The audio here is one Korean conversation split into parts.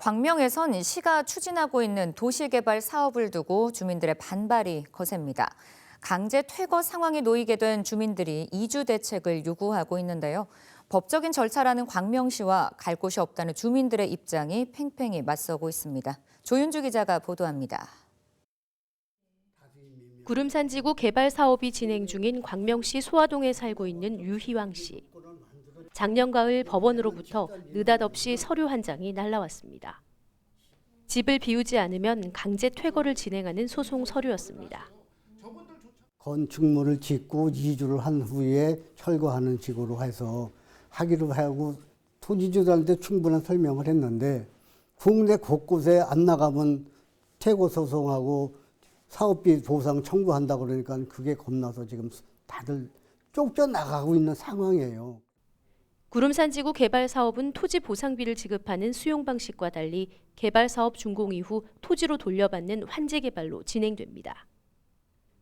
광명에선 시가 추진하고 있는 도시개발 사업을 두고 주민들의 반발이 거셉니다. 강제 퇴거 상황에 놓이게 된 주민들이 이주 대책을 요구하고 있는데요. 법적인 절차라는 광명시와 갈 곳이 없다는 주민들의 입장이 팽팽히 맞서고 있습니다. 조윤주 기자가 보도합니다. 구름산지구 개발 사업이 진행 중인 광명시 소화동에 살고 있는 유희왕 씨. 작년 가을 법원으로부터 느닷없이 서류 한 장이 날라왔습니다. 집을 비우지 않으면 강제 퇴거를 진행하는 소송 서류였습니다. 건축물을 짓고 이주를 한 후에 철거하는 식으로 해서 하기로 하고 토지주들한테 충분한 설명을 했는데 국내 곳곳에 안 나가면 퇴고 소송하고 사업비 보상 청구한다 그러니까 그게 겁나서 지금 다들 쫓겨나가고 있는 상황이에요. 구름산지구 개발 사업은 토지 보상비를 지급하는 수용 방식과 달리 개발 사업 준공 이후 토지로 돌려받는 환제 개발로 진행됩니다.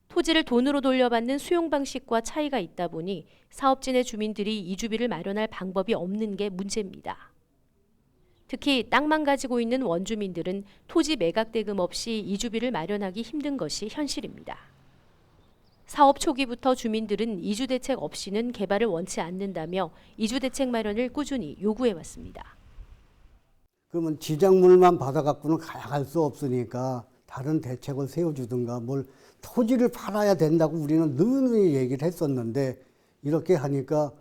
토지를 돈으로 돌려받는 수용 방식과 차이가 있다 보니 사업진의 주민들이 이주비를 마련할 방법이 없는 게 문제입니다. 특히 땅만 가지고 있는 원주민들은 토지 매각 대금 없이 이주비를 마련하기 힘든 것이 현실입니다. 사업 초기부터 주민들은 이주 대책 없이는 개발을 원치 않는다며 이주 대책 마련을 꾸준히 요구해 왔습니다. 그러면 지장물만 받아갖고는 가갈 수 없으니까 다른 대책을 세워주든가 뭘 토지를 팔아야 된다고 우리는 늘늘 얘기를 했었는데 이렇게 하니까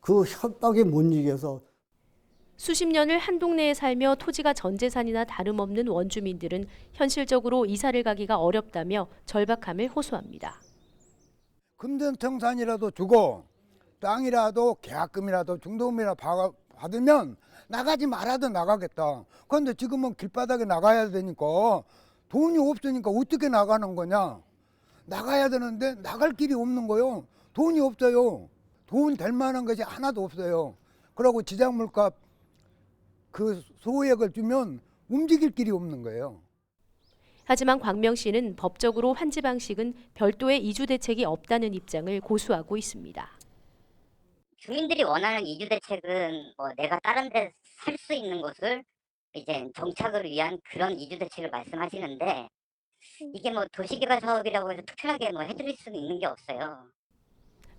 그 협박에 못 이겨서 수십 년을 한 동네에 살며 토지가 전 재산이나 다름없는 원주민들은 현실적으로 이사를 가기가 어렵다며 절박함을 호소합니다. 금전청산이라도 주고 땅이라도 계약금이라도 중도금이라도 바- 받으면 나가지 말아도 나가겠다. 그런데 지금은 길바닥에 나가야 되니까 돈이 없으니까 어떻게 나가는 거냐? 나가야 되는데 나갈 길이 없는 거요. 돈이 없어요. 돈 될 만한 것이 하나도 없어요. 그러고 지장물값 그 소액을 주면 움직일 길이 없는 거예요. 하지만 광명시는 법적으로 환지 방식은 별도의 이주 대책이 없다는 입장을 고수하고 있습니다. 주민들이 원하는 이주 대책은 뭐 내가 다른 데 살 수 있는 곳을 이제 정착을 위한 그런 이주 대책을 말씀하시는데 이게 뭐 도시개발 사업이라고 해서 특별하게 뭐 해드릴 수는 있는 게 없어요.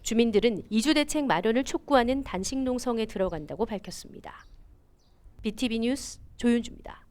주민들은 이주 대책 마련을 촉구하는 단식 농성에 들어간다고 밝혔습니다. BTV 뉴스 조윤주입니다.